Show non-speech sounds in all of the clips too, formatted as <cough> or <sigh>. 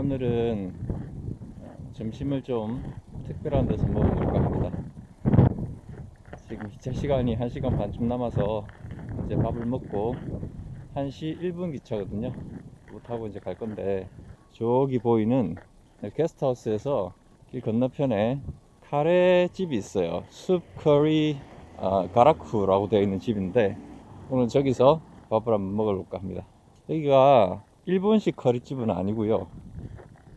오늘은 점심을 좀 특별한 데서 먹어볼까 합니다. 지금 기차 시간이 1시간 반쯤 남아서 이제 밥을 먹고 1시 1분 기차거든요. 타고 이제 갈 건데 저기 보이는 게스트하우스에서 길 건너편에 카레 집이 있어요. 숲 커리 아, 가라쿠라고 되어 있는 집인데 오늘 저기서 밥을 한번 먹어볼까 합니다. 여기가 일본식 커리집은 아니고요.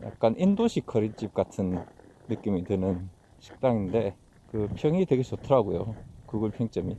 약간 인도식 커리집 같은 느낌이 드는 식당인데 그 평이 되게 좋더라고요. 구글 평점이.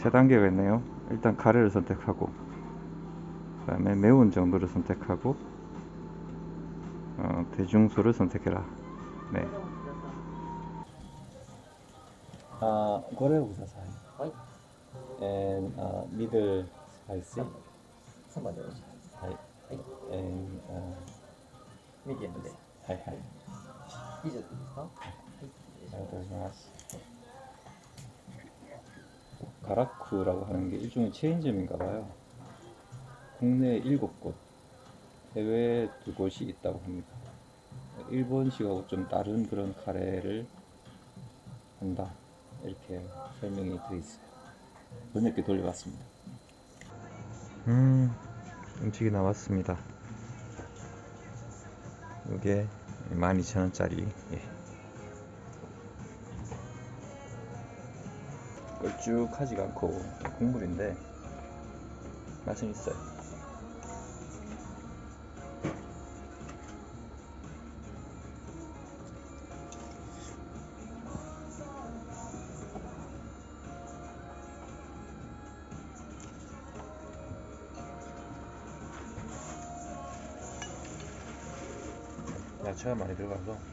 세 단계가 있네요. 일단 카레를 선택하고 그 다음에 매운 정도를 선택하고 어, 대중소를 선택해라. 네. 아, 고래 구사사이. はい。 and uh, middle spicy. 3番でよろしいはい。and uh, ミディアムで。はいはい。以上でいいですかはい。ありがとうございます。 가라쿠라고 하는 게 일종의 체인점인가 봐요. 국내에 7곳, 해외에 2곳이 있다고 합니다. 일본식하고 좀 다른 그런 카레를 한다. 이렇게 설명이 되어 있어요. 번역기 돌려봤습니다. 음, 음식이 나왔습니다. 이게 12,000원짜리. 예. 걸쭉하지가 않고 국물인데 맛은 있어요. 야채가 많이 들어가서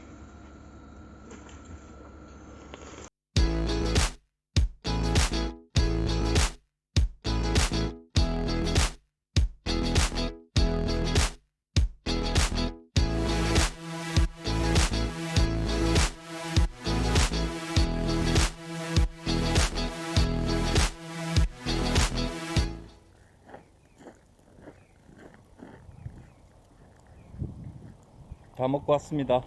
다 먹고 왔습니다.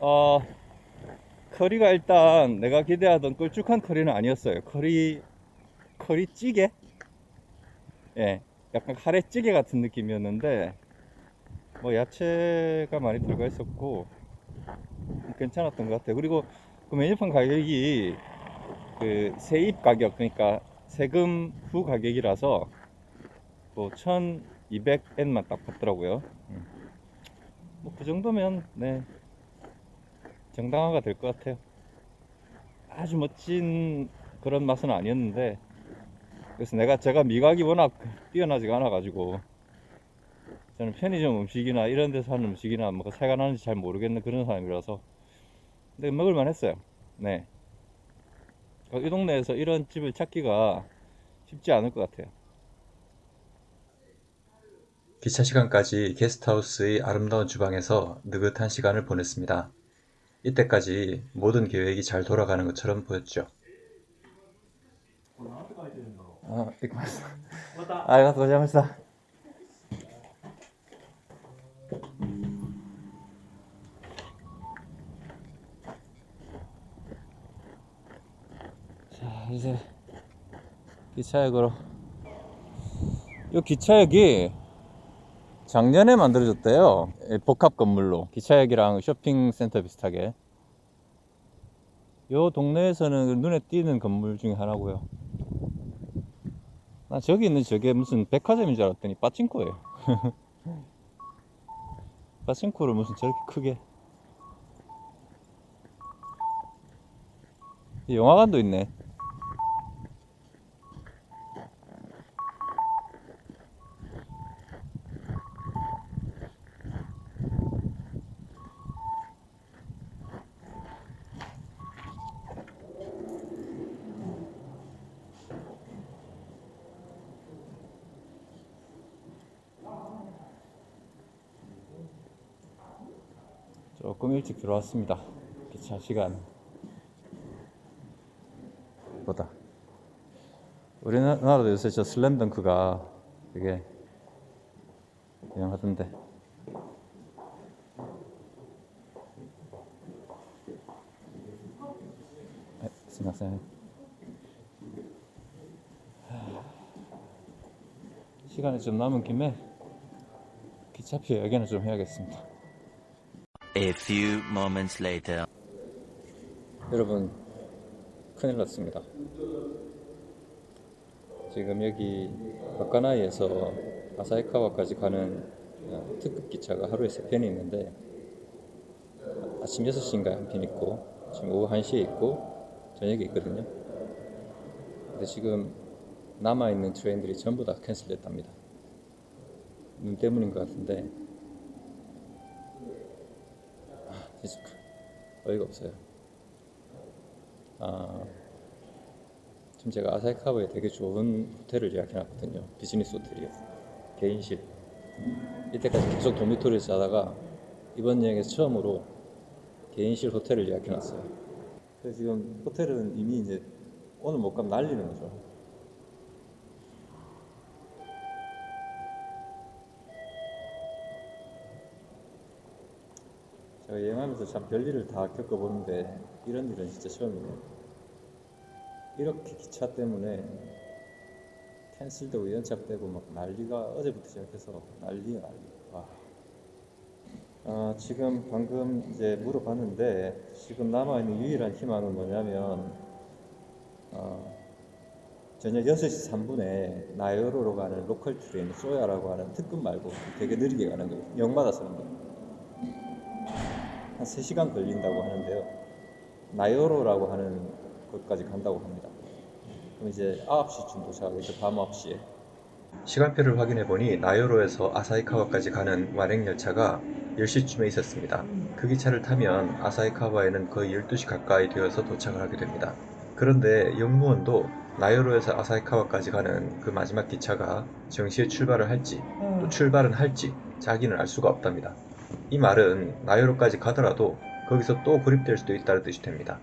어, 커리가 일단 내가 기대하던 걸쭉한 커리는 아니었어요. 커리, 커리 찌개? 예, 약간 카레찌개 같은 느낌이었는데, 뭐 야채가 많이 들어가 있었고, 괜찮았던 것 같아요. 그리고 그 메뉴판 가격이 그 세입 가격, 그러니까 세금 후 가격이라서 뭐 1200엔만 딱 받더라고요. 뭐 그 정도면 네 정당화가 될 것 같아요. 아주 멋진 그런 맛은 아니었는데 그래서 내가 제가 미각이 워낙 뛰어나지가 않아 가지고 저는 편의점 음식이나 이런 데서 하는 음식이나 뭐가 차이가 나는지 잘 모르겠는 그런 사람이라서 근데 먹을만 했어요. 네. 이 동네에서 이런 집을 찾기가 쉽지 않을 것 같아요. 기차 시간까지 게스트하우스의 아름다운 주방에서 느긋한 시간을 보냈습니다. 이때까지 모든 계획이 잘 돌아가는 것처럼 보였죠. 어, 아, 이거 맞어. 아, 이거 고생하셨다. 자, 이제 기차역으로. 이 기차역이 작년에 만들어졌대요. 예, 복합 건물로 기차역이랑 쇼핑센터 비슷하게. 요 동네에서는 눈에 띄는 건물 중에 하나고요. 나 저기 있는 저게 무슨 백화점인 줄 알았더니 빠찡코예요. <laughs> 빠찡코를 무슨 저렇게 크게. 이 영화관도 있네. 조금 일찍 들어왔습니다. 기차 시간 보다. 우리나라도 요새 저 슬램덩크가 되게 유행하던데. 에, すみません. 시간이 좀 남은 김에 기차표 예견을 좀 해야겠습니다. A few moments later. 여러분 큰일 났습니다. 지금 여기 와카나이에서 아사히카와까지 가는 어, 특급 기차가 하루에 세 편이 있는데 아침 6시인가 한 편 있고 지금 오후 1시에 있고 저녁에 있거든요. 근데 지금 남아있는 트레인들이 전부 다 캔슬됐답니다. 눈 때문인 것 같은데 아, 진짜 어이가 없어요. 아, 지금 제가 아사히카와에 되게 좋은 호텔을 예약해놨거든요. 비즈니스 호텔이요. 개인실. 이때까지 계속 도미토리에서 자다가 이번 여행에서 처음으로 개인실 호텔을 예약해놨어요. 그래서 지금 호텔은 이미 이제 오늘 못 가면 날리는 거죠. 여행하면서 참 별일을 다 겪어보는데 이런 일은 진짜 처음이네요. 이렇게 기차 때문에 캔슬되고 연착되고 막 난리가 어제부터 시작해서 난리야 난리. 와. 아, 지금 방금 이제 물어봤는데 지금 남아있는 유일한 희망은 뭐냐면 어, 저녁 6시 3분에 나요로로 가는 로컬 트레인 소야라고 하는 특급 말고 되게 느리게 가는 거예요. 역마다 쓰는 거예요. 한 3시간 걸린다고 하는데요. 나요로라고 하는 곳까지 간다고 합니다. 그럼 이제 9시쯤 도착하겠죠. 밤 9시에. 시간표를 확인해 보니 나요로에서 아사히카와까지 가는 완행 열차가 10시쯤에 있었습니다. 그 기차를 타면 아사히카와에는 거의 12시 가까이 되어서 도착을 하게 됩니다. 그런데 영무원도 나요로에서 아사히카와까지 가는 그 마지막 기차가 정시에 출발을 할지 또 출발은 할지 자기는 알 수가 없답니다. 이 말은 나요로까지 가더라도 거기서 또 고립될 수도 있다는 뜻이 됩니다.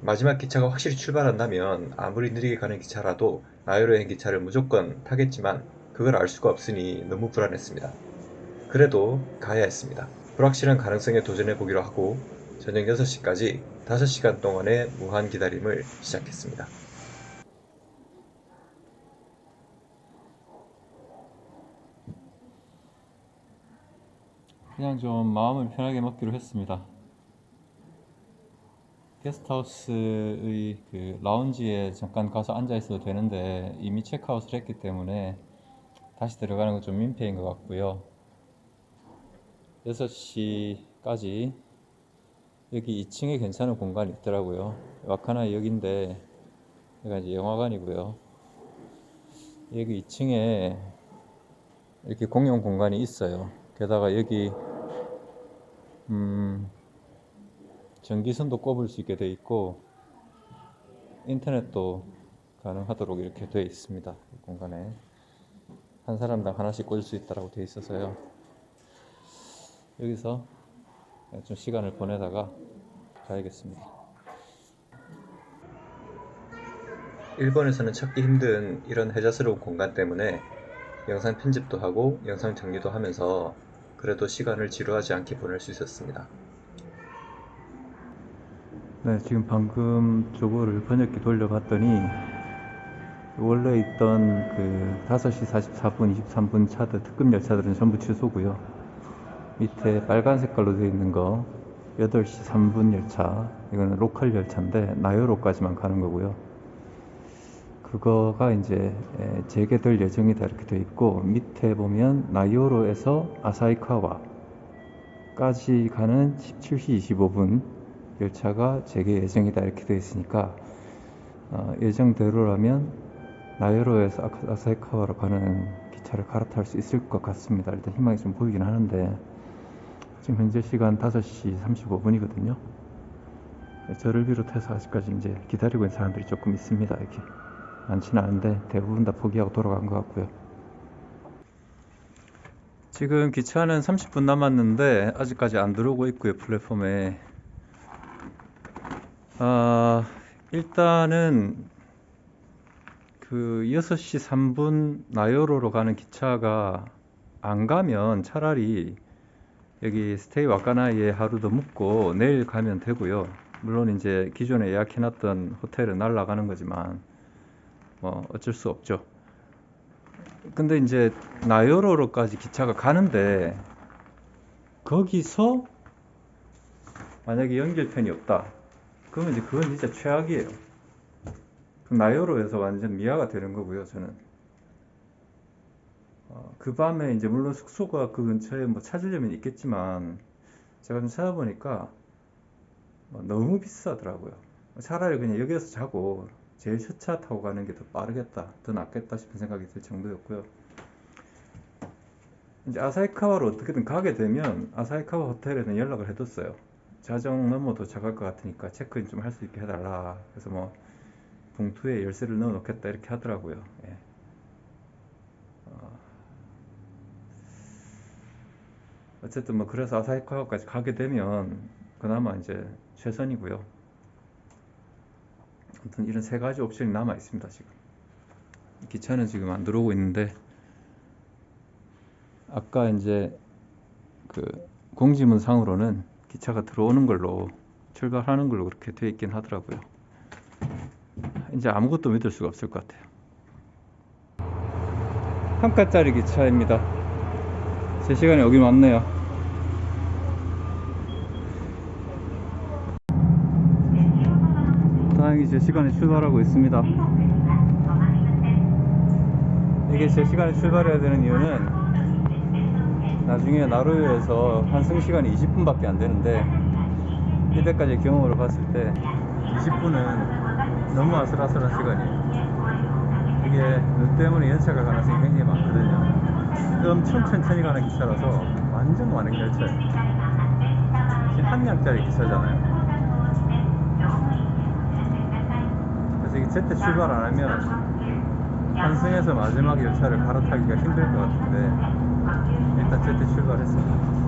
마지막 기차가 확실히 출발한다면 아무리 느리게 가는 기차라도 나요로행 기차를 무조건 타겠지만 그걸 알 수가 없으니 너무 불안했습니다. 그래도 가야 했습니다. 불확실한 가능성에 도전해 보기로 하고 저녁 6시까지 5시간 동안의 무한 기다림을 시작했습니다. 그냥 좀 마음을 편하게 먹기로 했습니다. 게스트하우스의 그 라운지에 잠깐 가서 앉아 있어도 되는데 이미 체크아웃을 했기 때문에 다시 들어가는 건 좀 민폐인 것 같고요. 6시까지 여기 2층에 괜찮은 공간이 있더라고요. 와카나 여기인데 여기가 이제 영화관이고요. 여기 2층에 이렇게 공용 공간이 있어요. 게다가 여기 음, 전기선도 꼽을 수 있게 돼 있고 인터넷도 가능하도록 이렇게 되어 있습니다. 이 공간에 한 사람당 하나씩 꽂을 수 있다라고 되어 있어서요. 여기서 좀 시간을 보내다가 가야겠습니다. 일본에서는 찾기 힘든 이런 해자스러운 공간 때문에 영상 편집도 하고 영상 정리도 하면서 그래도 시간을 지루하지 않게 보낼 수 있었습니다. 네, 지금 방금 저거를 번역기 돌려봤더니 원래 있던 그 5시 44분, 23분 차들, 특급 열차들은 전부 취소고요. 밑에 빨간 색깔로 되어 있는 거 8시 3분 열차, 이거는 로컬 열차인데 나요로까지만 가는 거고요. 그거가 이제 에, 재개될 예정이다 이렇게 되어 있고 밑에 보면 나요로에서 아사히카와까지 가는 17시 25분 열차가 재개 예정이다 이렇게 되어 있으니까 어, 예정대로라면 나요로에서 아카- 아사히카와로 가는 기차를 갈아탈 수 있을 것 같습니다. 일단 희망이 좀 보이긴 하는데 지금 현재 시간 5시 35분이거든요. 저를 비롯해서 아직까지 이제 기다리고 있는 사람들이 조금 있습니다. 이렇게 많지는 않은데 대부분 다 포기하고 돌아간 것 같고요. 지금 기차는 30분 남았는데 아직까지 안 들어오고 있고요. 플랫폼에 아, 일단은 그 6시 3분 나요로로 가는 기차가 안 가면 차라리 여기 스테이 와카나이에 하루 더 묵고 내일 가면 되고요. 물론 이제 기존에 예약해놨던 호텔은 날라가는 거지만 뭐 어쩔 수 없죠. 근데 이제 나요로로까지 기차가 가는데 거기서 만약에 연결편이 없다. 그러면 이제 그건 진짜 최악이에요. 그 나요로에서 완전 미아가 되는 거고요, 저는. 어, 그 밤에 이제 물론 숙소가 그 근처에 뭐 찾으려면 있겠지만 제가 좀 찾아보니까 어, 너무 비싸더라고요. 차라리 그냥 여기서 자고 제일 첫차 타고 가는 게 더 빠르겠다, 더 낫겠다 싶은 생각이 들 정도였고요. 이제 아사히카와로 어떻게든 가게 되면 아사히카와 호텔에는 연락을 해뒀어요. 자정 넘어 도착할 것 같으니까 체크인 좀 할 수 있게 해달라. 그래서 뭐 봉투에 열쇠를 넣어 놓겠다 이렇게 하더라고요. 예. 어, 어쨌든 뭐 그래서 아사히카와까지 가게 되면 그나마 이제 최선이고요. 아무튼 이런 세 가지 옵션이 남아 있습니다 지금. 기차는 지금 안 들어오고 있는데 아까 이제 그 공지문 상으로는 기차가 들어오는 걸로 출발하는 걸로 그렇게 돼 있긴 하더라고요. 이제 아무것도 믿을 수가 없을 것 같아요. 한 칸짜리 기차입니다. 제 시간에 여기 왔네요. 다행히 제 시간에 출발하고 있습니다. 이게 제 시간에 출발해야 되는 이유는 나중에 나루요에서 환승 시간이 20분밖에 안 되는데 이때까지 경험으로 봤을 때 20분은 너무 아슬아슬한 시간이에요. 이게 눈 때문에 연차가 가능성이 굉장히 많거든요. 엄청 천천히 가는 기차라서 완전 완행 열차예요. 한 량짜리 기차잖아요. 그래서 이게 제때 출발 안 하면 환승에서 마지막 열차를 갈아타기가 힘들 것 같은데 일단 제때 출발했습니다.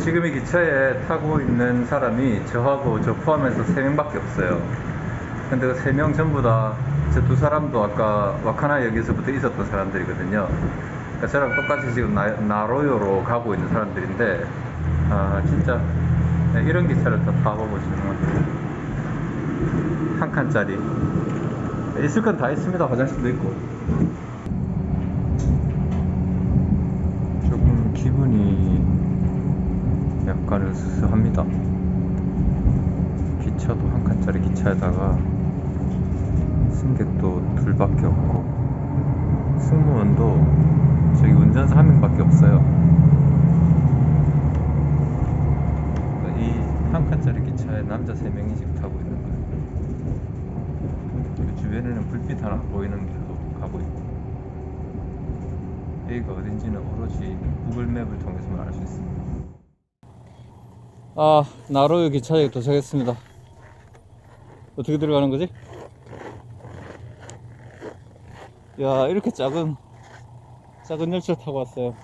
지금 이 기차에 타고 있는 사람이 저하고 저 포함해서 3명밖에 없어요. 근데 그 3명 전부 다 저 두 사람도 아까 와카나 역에서부터 있었던 사람들이거든요. 그러니까 저랑 똑같이 지금 나, 나로요로 가고 있는 사람들인데 아 진짜 네, 이런 기차를 다 싶은 한 칸짜리 있을 건 다 있습니다. 화장실도 있고 조금 기분이 약간 으스스합니다. 기차도 한 칸짜리 기차에다가 승객도 둘밖에 없고 승무원도 저기 운전사 한 명밖에 없어요. 이 한 칸짜리 기차에 남자 세 명이 지금 타고 있는 거예요. 그 주변에는 불빛 하나 보이는 길로 가고 있고 여기가 어딘지는 오로지 구글맵을 통해서만 알 수 있습니다. 아, 나로요 기차에 도착했습니다. 어떻게 들어가는 거지? 야, 이렇게 작은, 작은 열차 타고 왔어요.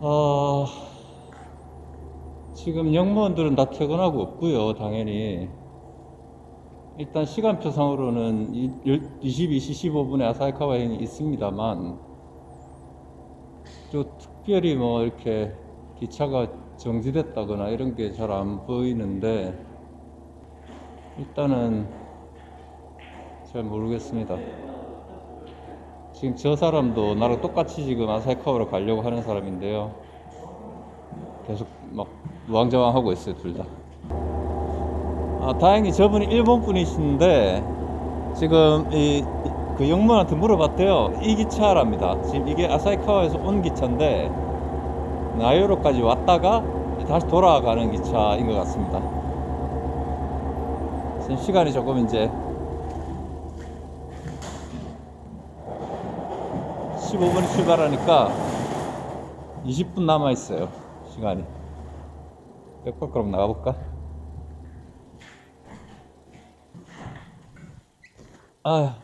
아, 지금 영무원들은 다 퇴근하고 없고요, 당연히. 일단 시간표상으로는 22시 15분에 아사히카와행이 있습니다만, 또 특별히 뭐 이렇게 기차가 정지됐다거나 이런 게 잘 안 보이는데, 일단은 잘 모르겠습니다. 지금 저 사람도 나랑 똑같이 지금 아사히카와로 가려고 하는 사람인데요. 계속 막 우왕좌왕 하고 있어요, 둘 다. 아, 다행히 저분이 일본 분이신데 지금 이 그 영문한테 물어봤대요. 이 기차랍니다. 지금 이게 아사히카와에서 온 기차인데 나요로까지 왔다가 다시 돌아가는 기차인 것 같습니다. 지금 시간이 조금 이제 15분이 출발하니까 20분 남아 있어요. 시간이. 몇번 그럼 나가볼까? 아,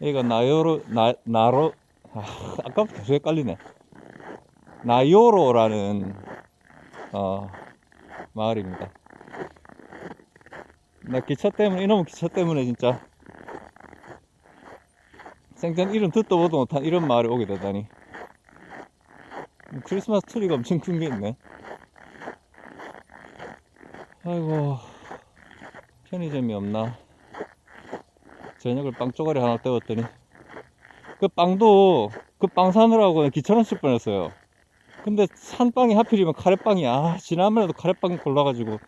이거 나요로 나 나로 아, 아까부터 계속 헷갈리네. 나요로라는 어, 마을입니다. 나 기차 때문에 이놈의 기차 때문에 진짜 생전 이름 듣도 보도 못한 이런 마을에 오게 되다니. 크리스마스 트리가 엄청 큰 게 있네. 아이고, 편의점이 없나? 저녁을 빵 쪼가리 하나 때웠더니, 그 빵도, 그 빵 사느라고 기차로 쓸 뻔했어요. 근데 산 빵이 하필이면 카레빵이야. 아, 지난번에도 카레빵 골라가지고,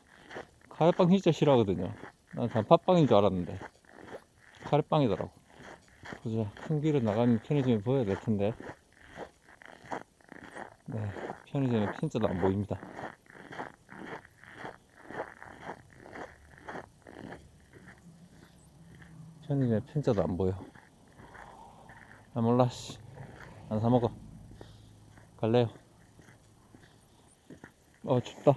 카레빵 진짜 싫어하거든요. 난 단팥빵인 줄 알았는데, 카레빵이더라고. 보자, 큰 길을 나가면 편의점이 보여야 될 텐데. 네, 편의점에 핀자도 안 보입니다. 편의점에 핀자도 안 보여. 아, 몰라, 씨. 안 사먹어. 갈래요. 어, 춥다.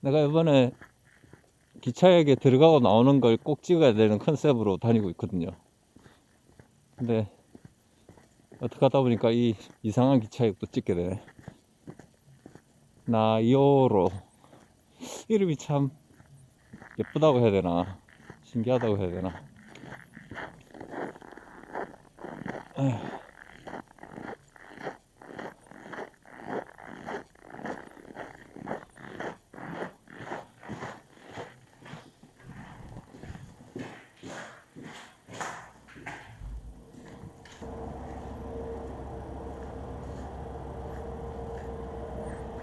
내가 이번에 기차역에 들어가고 나오는 걸 꼭 찍어야 되는 컨셉으로 다니고 있거든요. 근데 어떻게 하다 보니까 이 이상한 기차역도 찍게 되네. 나요로 이름이 참 예쁘다고 해야 되나? 신기하다고 해야 되나.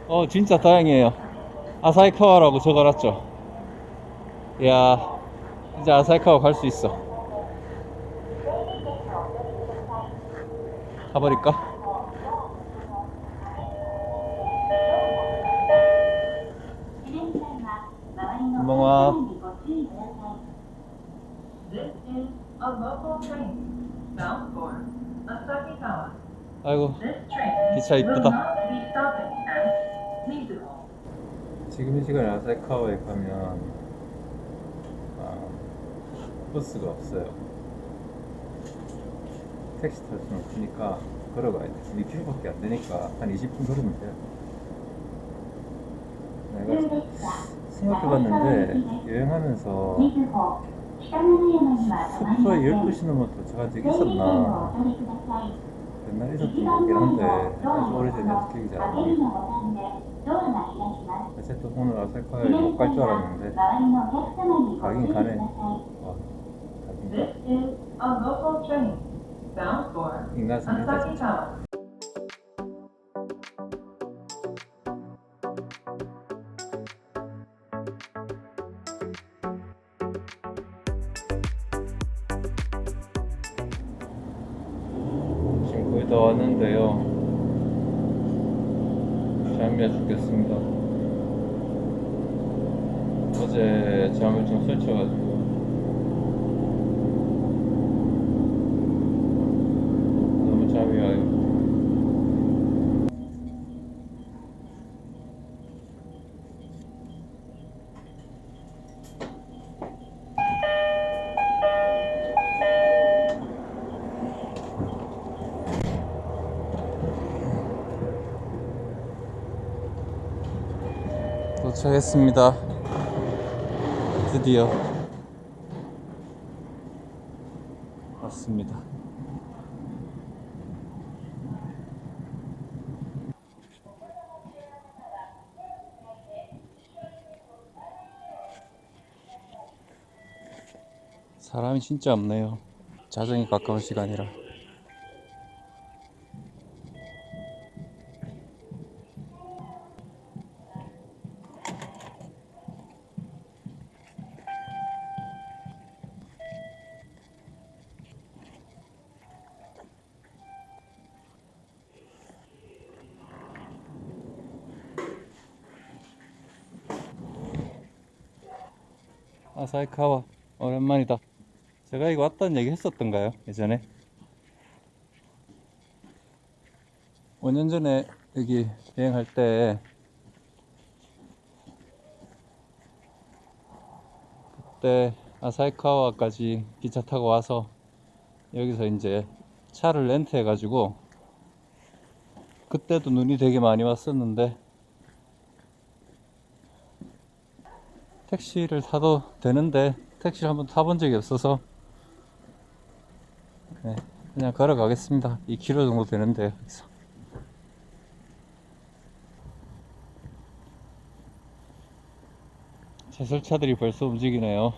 어 진짜 다행이에요. 아사히카와라고 적어놨죠? 이 야 이제 아사히카와 갈 수 있어 가버릴까? Asakikawa. 아이고 기차 이쁘다. 지금 이 시간에 아사히카와에 가면 아, 버스가 없어요. 택시 탈 수는 없으니까 걸어가야 돼. 2km밖에 안 되니까 한 20분 걸으면 돼요. 내가 생각해봤는데 여행하면서 숙소에 12시 넘어 도착한 적 있었나 옛날에 있었던 것 같긴 한데 아주 오래전이라서 기억이 잘안 나요. 어쨌든 오늘 아사히카와에 못 갈 줄 알았는데 가긴 가네. 와, 가긴가? Is a local train bound for 인간 생겼다 진짜. Asakikawa. 지금 거의 다 왔는데요. 잠이 죽겠습니다. 어제 잠을 좀 설쳐가지고 너무 잠이 와요. 도착했습니다. 드디어 왔습니다. 사람이 진짜 없네요. 자정이 가까운 시간이라. 아사히카와 오랜만이다. 제가 이거 왔다는 얘기 했었던가요? 예전에? 5년 전에 여기 여행할 때 그때 아사히카와까지 기차 타고 와서 여기서 이제 차를 렌트해 가지고 그때도 눈이 되게 많이 왔었는데 택시를 타도 되는데 택시를 한번 타본 적이 없어서 네, 그냥 걸어가겠습니다. 2km 정도 되는데 여기서. 제설차들이 벌써 움직이네요.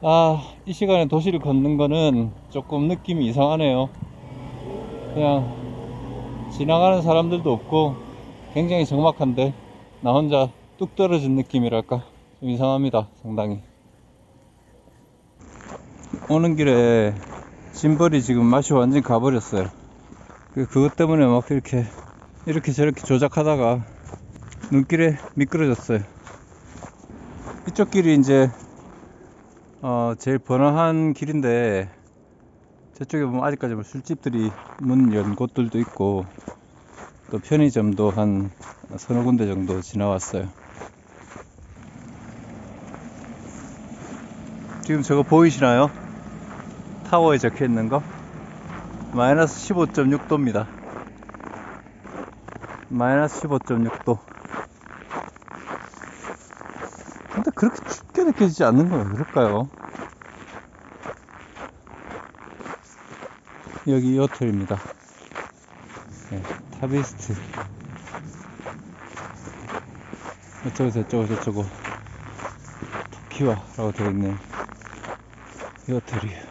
아, 이 시간에 도시를 걷는 거는 조금 느낌이 이상하네요. 그냥 지나가는 사람들도 없고 굉장히 적막한데 나 혼자 뚝 떨어진 느낌이랄까? 좀 이상합니다 상당히. 오는 길에 짐벌이 지금 맛이 완전 가버렸어요. 그- 그것 때문에 막 이렇게 이렇게 저렇게 조작하다가 눈길에 미끄러졌어요. 이쪽 길이 이제 어 제일 번화한 길인데 저쪽에 보면 아직까지 뭐 술집들이 문 연 곳들도 있고 또 편의점도 한 서너 군데 정도 지나왔어요 지금 저거 보이시나요? 타워에 적혀 있는 거 마이너스 15.6도입니다 마이너스 15.6도 근데 그렇게 춥게 느껴지지 않는 건왜 그럴까요? 여기 이 호텔입니다 네, 타비스트 이쪽에 저쪽에 저쪽에 토키와라고 되어 있네요 이 호텔이에요.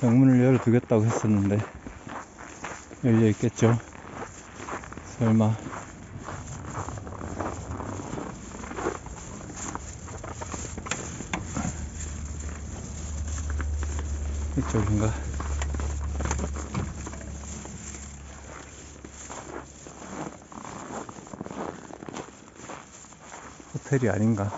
정문을 열어두겠다고 했었는데 열려 있겠죠. 설마. 이쪽인가? 호텔이 아닌가?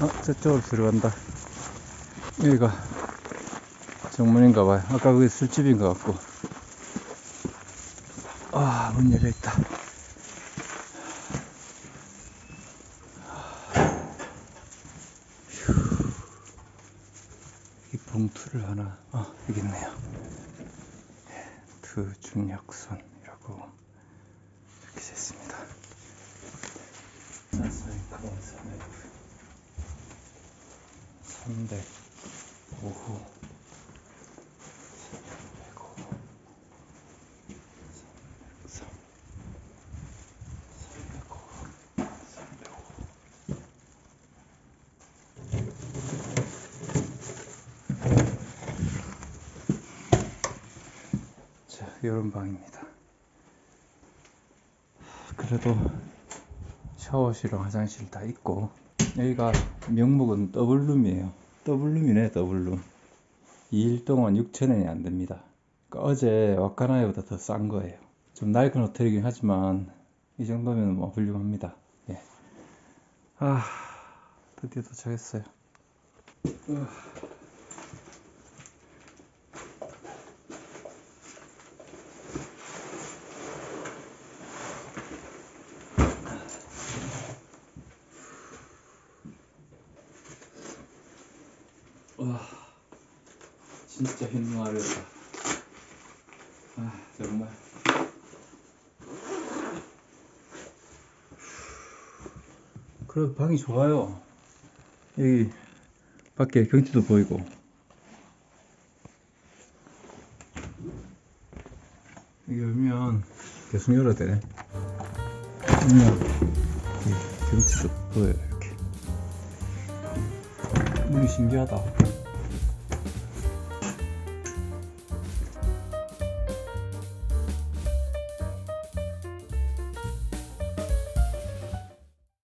어, 저쪽으로 들어간다. 여기가 정문인가 봐요. 아까 그게 술집인 것 같고. 아, 문 열려 있다. 휴. 이 봉투를 하나, 아, 여기 있네요. 그 중력선이라고 이렇게 됐습니다. 자세히 가방 300 오후 305 303 305 305 자, 이런 방입니다. 그래도 샤워실랑 화장실 다 있고 여기가 명목은 더블룸이에요. 더블룸이네, 더블룸. 2일 동안 6,000원이 안 됩니다. 그러니까 어제 와카나이보다 더 싼 거예요. 좀 낡은 호텔이긴 하지만 이 정도면 뭐 훌륭합니다. 예. 아, 드디어 도착했어요. 으아. 와, 진짜 힘든 하루였다. 아, 정말. 그래도 방이 좋아요. 여기 밖에 경치도 보이고. 여기 열면 계속 열어야 되네. 열면 이 경치도 보여요, 이렇게. 문이 신기하다.